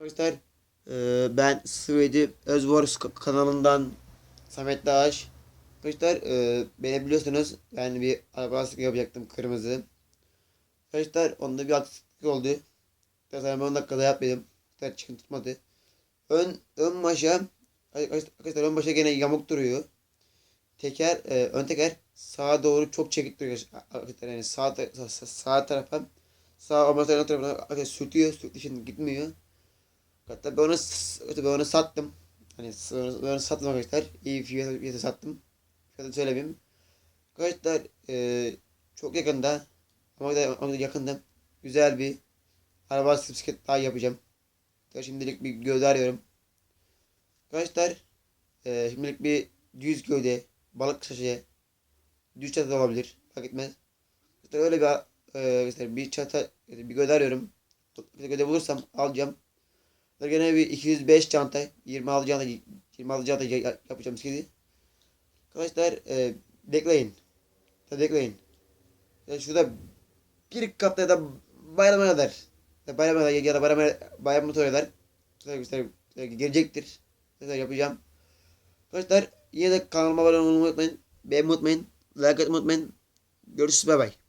Arkadaşlar e, ben Svedi Özvors k- kanalından Samet Dağış. Arkadaşlar e, beni biliyorsunuz ben bir araba lastik yapacaktım kırmızı. Arkadaşlar onda bir aksaklık oldu. Mesela ben 10 dakikada yapmadım. Arkadaşlar çıkın tutmadı. Ön, ön başa arkadaşlar ön başa gene yamuk duruyor. Teker e, ön teker sağa doğru çok çekik duruyor. Arkadaşlar yani sağ, sağ, sağ, tarafa sağ omurtanın ön arkadaşlar sürtüyor. Sürtüğü için gitmiyor. Hatta ben onu, ben onu sattım. Hani ben onu sattım arkadaşlar. İyi fiyata, sattım. Fiyatı söylemeyeyim. Arkadaşlar eee, çok yakında ama da, ama da yakında güzel bir araba bisiklet daha yapacağım. Ya şimdilik bir gövde arıyorum. Arkadaşlar eee, şimdilik bir düz gövde, balık şaşı, düz çatı olabilir. Fark etmez. İşte öyle bir işte bir çatı, bir gövde arıyorum. Bir gövde bulursam alacağım. Burada Gene bir 205 çanta, 26 çanta, 26 çanta ya- yapacağım skidi. Arkadaşlar e, bekleyin. Tabii bekleyin. Ya şurada bir kapta ya da bayrama kadar. Ya bayrama kadar ya da bayrama, bayrama kadar. Arkadaşlar gelecektir. Arkadaşlar yapacağım. Arkadaşlar yine de kanalıma abone olmayı unutmayın. Beğenmeyi unutmayın. Like atmayı unutmayın. Görüşürüz bay bay.